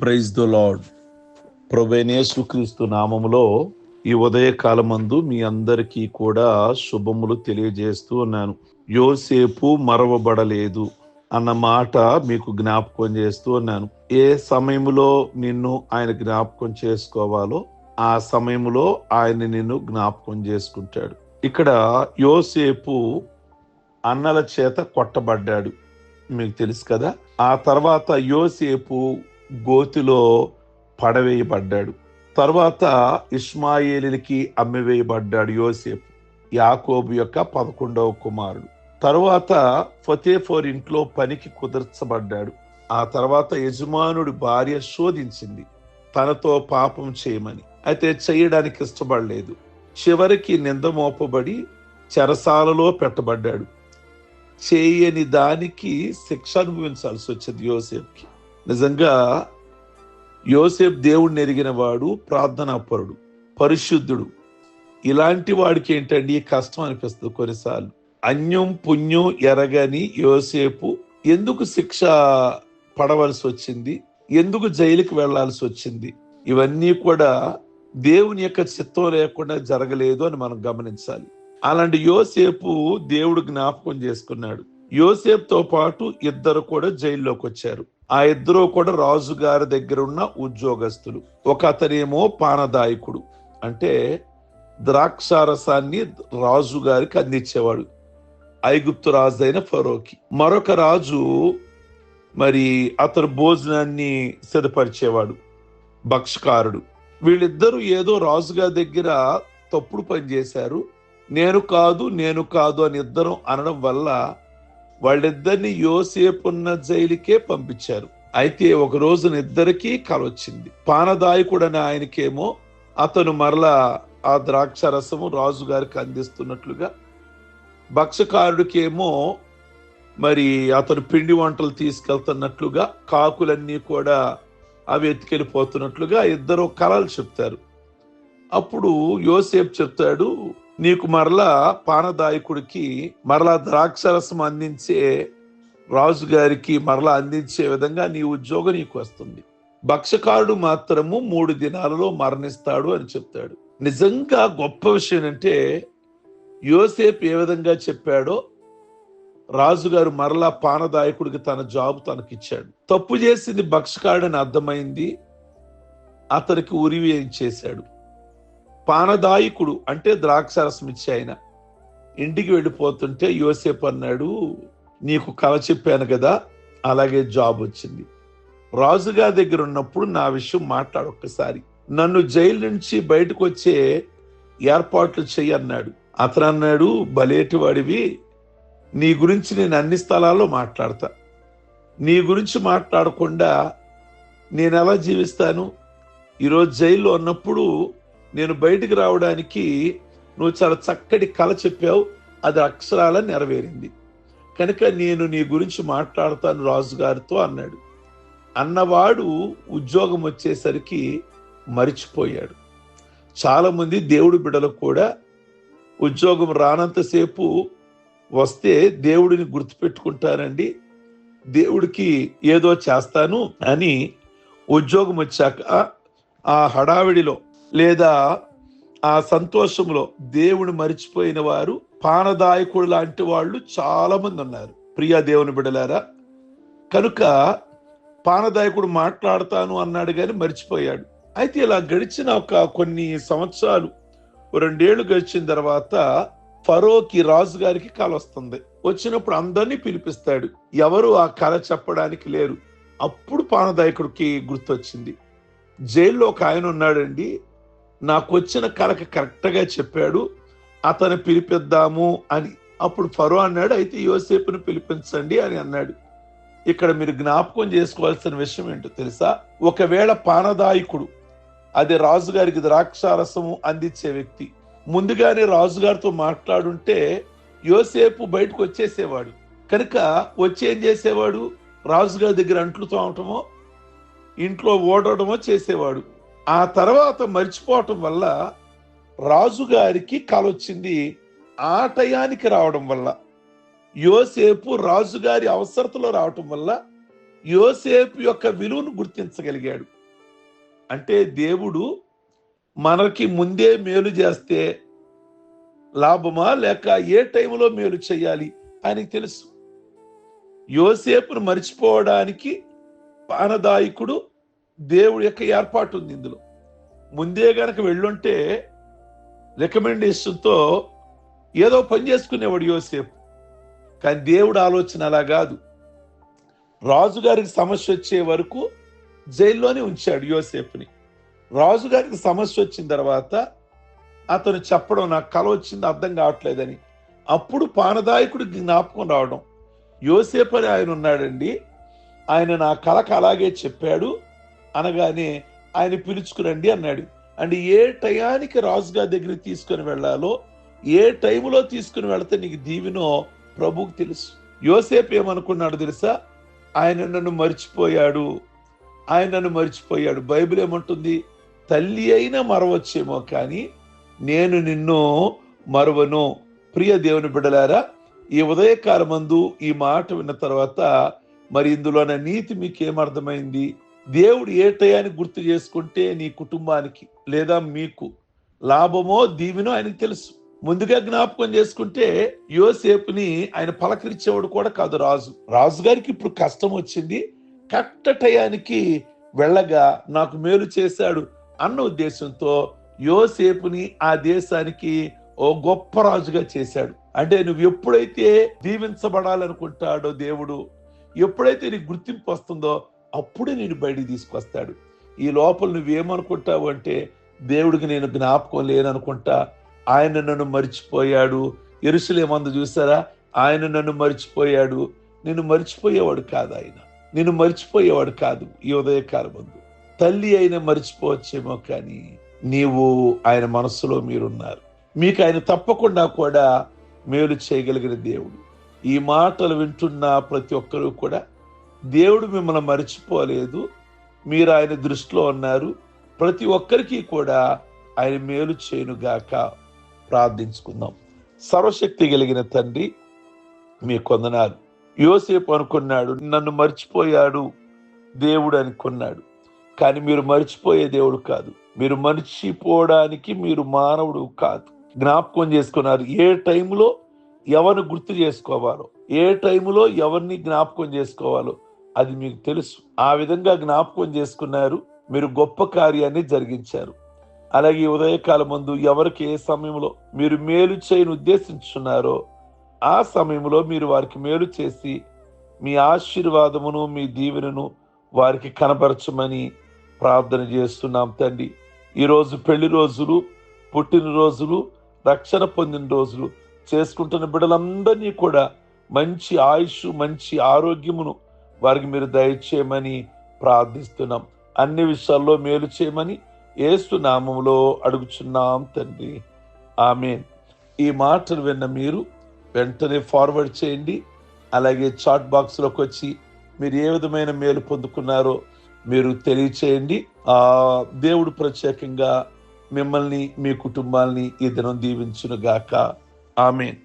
Praise the lord ప్రభేనేసుక్రీస్తు నామములో ఈ ఉదయకాలమందు మీ అందరికీ కూడా శుభములు తెలియజేస్తూ ఉన్నాను. యోసేపు మరవబడలేదు అన్న మాట మీకు జ్ఞాపకం చేస్తూ ఉన్నాను. ఏ సమయంలో నిన్ను ఆయన జ్ఞాపకం చేసుకోవాలో ఆ సమయంలో ఆయన నిన్ను జ్ఞాపకం చేసుకుంటాడు. ఇక్కడ యోసేపు అన్నల చేత కొట్టబడ్డాడు. మీకు తెలుసు కదా? ఆ తర్వాత యోసేపు గోతిలో పడవేయబడ్డాడు. తర్వాత ఇస్మాయిలీలకి అమ్మివేయబడ్డాడు యోసేపు యాకోబు యొక్క పదకొండవ కుమారుడు. తర్వాత ఫతేఫోర్ ఇంట్లో పనికి కుదర్చబడ్డాడు. ఆ తర్వాత యజమానుడి భార్య శోధించింది తనతో పాపం చేయమని. అయితే చేయడానికి ఇష్టపడలేదు. చివరికి నింద మోపబడి చెరసాలలో పెట్టబడ్డాడు. చేయని దానికి శిక్ష అనుభవించాల్సి వచ్చింది యోసేఫ్కి నిజంగా యోసేఫ్ దేవుడిని ఎరిగిన వాడు ప్రార్థనాపరుడు పరిశుద్ధుడు. ఇలాంటి వాడికి ఏంటండి కష్టం అనిపిస్తుంది కొన్నిసార్లు. అన్యం పుణ్యం ఎరగని యోసేపు ఎందుకు శిక్ష పడవలసి వచ్చింది? ఎందుకు జైలుకి వెళ్ళాల్సి వచ్చింది? ఇవన్నీ కూడా దేవుని యొక్క చిత్తం లేకుండా జరగలేదు అని మనం గమనించాలి. అలాంటి యోసేపు దేవుడు జ్ఞాపకం చేసుకున్నాడు. యోసేపుతో పాటు ఇద్దరు కూడా జైల్లోకి వచ్చారు. ఆ ఇద్దరు కూడా రాజుగారి దగ్గర ఉన్న ఉద్యోగస్తులు. ఒక అతనేమో పానదాయకుడు. అంటే ద్రాక్షారసాన్ని రాజుగారికి అందించేవాడు. ఐగుప్తు రాజు అయిన ఫరోకి. మరొక రాజు మరి అతను భోజనాన్ని సిద్ధపరిచేవాడు. భక్షకారుడు. వీళ్ళిద్దరూ ఏదో రాజుగారి దగ్గర తప్పుడు పని చేశారు. నేను కాదు నేను కాదు అని ఇద్దరం అనడం వల్ల వాళ్ళిద్దరిని యోసేపున్న జైలుకే పంపించారు. అయితే ఒక రోజున ఇద్దరికి కలొచ్చింది పానదాయకుడని ఆయనకేమో అతను మరలా ఆ ద్రాక్ష రసము రాజుగారికి అందిస్తున్నట్లుగా భక్షకారుడికేమో మరి అతను పిండి వంటలు తీసుకెళ్తున్నట్లుగా కాకులన్నీ కూడా అవి ఎత్తుకెళ్ళిపోతున్నట్లుగా ఇద్దరు కళలు చెప్తారు. అప్పుడు యోసేపు చెప్తాడు నీకు మరలా పానదాయకుడికి మరలా ద్రాక్షరసం అందించే రాజుగారికి మరలా అందించే విధంగా నీ ఉద్యోగం నీకు వస్తుంది. భక్షకారుడు మాత్రము మూడు దినాలలో మరణిస్తాడు అని చెప్తాడు. నిజంగా గొప్ప విషయం అంటే యోసేపు ఏ విధంగా చెప్పాడో రాజుగారు మరలా పానదాయకుడికి తన జాబ్ తనకిచ్చాడు. తప్పు చేసింది భక్షకారుడని అర్థమైంది. అతనికి ఉరివి చేశాడు పానదాయకుడు అంటే ద్రాక్షరసం ఇచ్చి ఆయన. ఇంటికి వెళ్ళిపోతుంటే యోసేపు అన్నాడు నీకు కల చెప్పాను కదా అలాగే జాబ్ వచ్చింది. రాజుగారి దగ్గర ఉన్నప్పుడు నా విషయం మాట్లాడు ఒక్కసారి. నన్ను జైలు నుంచి బయటకు వచ్చే ఏర్పాట్లు చెయ్యి అన్నాడు. అతను అన్నాడు బలేటి వాడివి నీ గురించి నేను అన్ని స్థలాల్లో మాట్లాడతా. నీ గురించి మాట్లాడకుండా నేను ఎలా జీవిస్తాను? ఈరోజు జైల్లో ఉన్నప్పుడు నేను బయటికి రావడానికి నువ్వు చాలా చక్కటి కళ చెప్పావు అది అక్షరాల నెరవేరింది. కనుక నేను నీ గురించి మాట్లాడతాను రాజుగారితో అన్నాడు. అన్నవాడు ఉద్యోగం వచ్చేసరికి మరిచిపోయాడు. చాలామంది దేవుడి బిడలకు కూడా ఉద్యోగం రానంతసేపు వస్తే దేవుడిని గుర్తుపెట్టుకుంటారండి. దేవుడికి ఏదో చేస్తాను అని ఉద్యోగం వచ్చాక ఆ హడావిడిలో లేదా ఆ సంతోషంలో దేవుడు మరిచిపోయిన వారు పానదాయకుడు లాంటి వాళ్ళు చాలామంది ఉన్నారు. ప్రియా దేవుని బిడలారా కనుక పానదాయకుడు మాట్లాడతాను అన్నాడు కానీ మర్చిపోయాడు. అయితే ఇలా గడిచిన ఒక కొన్ని సంవత్సరాలు రెండేళ్ళు గడిచిన తర్వాత ఫరోకి రాజు గారికి కళ వస్తుంది. వచ్చినప్పుడు అందరినీ పిలిపిస్తాడు. ఎవరు ఆ కళ చెప్పడానికి లేరు. అప్పుడు పానదాయకుడికి గుర్తొచ్చింది. జైల్లో ఒక ఆయన ఉన్నాడండి. నాకు వచ్చిన కలక కరెక్ట్గా చెప్పాడు అతను పిలిపిద్దాము అని. అప్పుడు ఫరో అన్నాడు అయితే యోసేపును పిలిపించండి అని అన్నాడు. ఇక్కడ మీరు జ్ఞాపకం చేసుకోవాల్సిన విషయం ఏంటో తెలుసా? ఒకవేళ పానదాయకుడు అది రాజుగారికి ద్రాక్షారసము అందించే వ్యక్తి ముందుగానే రాజుగారితో మాట్లాడుంటే యోసేపు బయటకు వచ్చేసేవాడు. కనుక వచ్చి ఏం చేసేవాడు? రాజుగారి దగ్గర అంట్లు తోమటమో ఇంట్లో ఓడటమో చేసేవాడు. ఆ తర్వాత మర్చిపోవటం వల్ల రాజుగారికి కలొచ్చింది ఆ టయానికి రావడం వల్ల. యోసేపు రాజుగారి అవసరతలో రావటం వల్ల యోసేపు యొక్క విలువను గుర్తించగలిగాడు. అంటే దేవుడు మనకి ముందే మేలు చేస్తే లాభమా లేక ఏ టైంలో మేలు చేయాలి ఆయనకి తెలుసు. యోసేపును మర్చిపోవడానికి పానదాయకుడు దేవుడి యొక్క ఏర్పాటు ఉంది ఇందులో. ముందే గనక వెళ్ళుంటే రికమెండేషన్తో ఏదో పని చేసుకునేవాడు యోసేపు. కానీ దేవుడు ఆలోచన అలా కాదు. రాజుగారికి సమస్య వచ్చే వరకు జైల్లోనే ఉంచాడు యోసేపుని. రాజుగారికి సమస్య వచ్చిన తర్వాత అతను చెప్పడం నాకు కల వచ్చింది అర్థం కావట్లేదని. అప్పుడు పానదాయకుడు జ్ఞాపకం రావడం. యోసేపు అని ఆయన ఉన్నాడండి. ఆయన నా కళకు అలాగే చెప్పాడు. అనగానే ఆయన పిలుచుకురండి అన్నాడు. అంటే ఏ టయానికి రాజుగారి దగ్గరికి తీసుకుని వెళ్ళాలో ఏ టైంలో తీసుకుని వెళితే నీకు దీవినో ప్రభువుకు తెలుసు. యోసేపు ఏమనుకున్నాడు తెలుసా? ఆయన నన్ను మర్చిపోయాడు. ఆయన నన్ను మర్చిపోయాడు. బైబిల్ ఏమంటుంది? తల్లి అయినా మరవచ్చేమో కానీ నేను నిన్ను మరవను. ప్రియ దేవుని బిడ్డలారా ఈ ఉదయకాలమందు ఈ మాట విన్న తర్వాత మరి ఇందులోన నీతి మీకు ఏమర్థమైంది దేవుడు ఏ టయానికి గుర్తు చేసుకుంటే నీ కుటుంబానికి లేదా మీకు లాభమో దీవెనో ఆయనకు తెలుసు. ముందుగా జ్ఞాపకం చేసుకుంటే యోసేపుని ఆయన పలకరించేవాడు కూడా కాదు రాజు. రాజు గారికి ఇప్పుడు కష్టం వచ్చింది. కట్ట టయానికి వెళ్ళగా నాకు మేలు చేశాడు అన్న ఉద్దేశంతో యోసేపుని ఆ దేశానికి ఓ గొప్ప రాజుగా చేశాడు. అంటే నువ్వు ఎప్పుడైతే దీవించబడాలనుకుంటాడో దేవుడు ఎప్పుడైతే నీకు గుర్తింపు వస్తుందో అప్పుడే నేను బయటికి తీసుకొస్తాడు. ఈ లోపల నువ్వేమనుకుంటావు అంటే దేవుడికి నేను జ్ఞాపకం లేననుకుంటా ఆయన నన్ను మర్చిపోయాడు. ఎరుసలేమందు చూసారా? ఆయన నన్ను మర్చిపోయాడు. నిన్ను మర్చిపోయేవాడు కాదు ఆయన. నిన్ను మర్చిపోయేవాడు కాదు ఈ ఉదయకాలం ముందు తల్లి అయిన మర్చిపోవచ్చేమో కానీ నీవు ఆయన మనస్సులో మీరున్నారు. మీకు ఆయన తప్పకుండా కూడా మేలు చేయగలిగిన దేవుడు. ఈ మాటలు వింటున్న ప్రతి ఒక్కరూ కూడా దేవుడు మిమ్మల్ని మర్చిపోలేదు. మీరు ఆయన దృష్టిలో ఉన్నారు. ప్రతి ఒక్కరికి కూడా ఆయన మేలు చేయనుగాక ప్రార్థించుకుందాం. సర్వశక్తి కలిగిన తండ్రి మీ కొందనాలు. యోసేపు అనుకున్నాడు నన్ను మర్చిపోయాడు దేవుడు అనుకున్నాడు. కానీ మీరు మర్చిపోయే దేవుడు కాదు. మీరు మర్చిపోవడానికి మీరు మానవుడు కాదు. జ్ఞాపకం చేసుకున్నారు ఏ టైంలో ఎవరిని గుర్తు చేసుకోవాలో ఏ టైంలో ఎవరిని జ్ఞాపకం చేసుకోవాలో అది మీకు తెలుసు. ఆ విధంగా జ్ఞాపకం చేసుకున్నారు. మీరు గొప్ప కార్యాన్ని జరిగించారు. అలాగే ఉదయకాల ఉదయకాలం ముందు ఎవరికి ఏ సమయంలో మీరు మేలు చేయని ఉద్దేశించున్నారో ఆ సమయంలో మీరు వారికి మేలు చేసి మీ ఆశీర్వాదమును మీ దీవెనను వారికి కనపరచమని ప్రార్థన చేస్తున్నాం తండ్రి. ఈరోజు పెళ్ళి రోజులు పుట్టినరోజులు రక్షణ పొందిన రోజులు చేసుకుంటున్న బిడ్డలందరినీ కూడా మంచి ఆయుష్ మంచి ఆరోగ్యమును వారికి మీరు దయచేయమని ప్రార్థిస్తున్నాం. అన్ని విషయాల్లో మేలు చేయమని ఏసునామంలో అడుగుచున్నాం తండ్రి. ఆమె ఈ మాటలు విన్న మీరు వెంటనే ఫార్వర్డ్ చేయండి. అలాగే చాట్ బాక్స్లోకి వచ్చి మీరు ఏ విధమైన మేలు పొందుకున్నారో మీరు తెలియచేయండి. ఆ దేవుడు ప్రత్యేకంగా మిమ్మల్ని మీ కుటుంబాల్ని ఈ దినం దీవించునుగాక. ఆమెన్.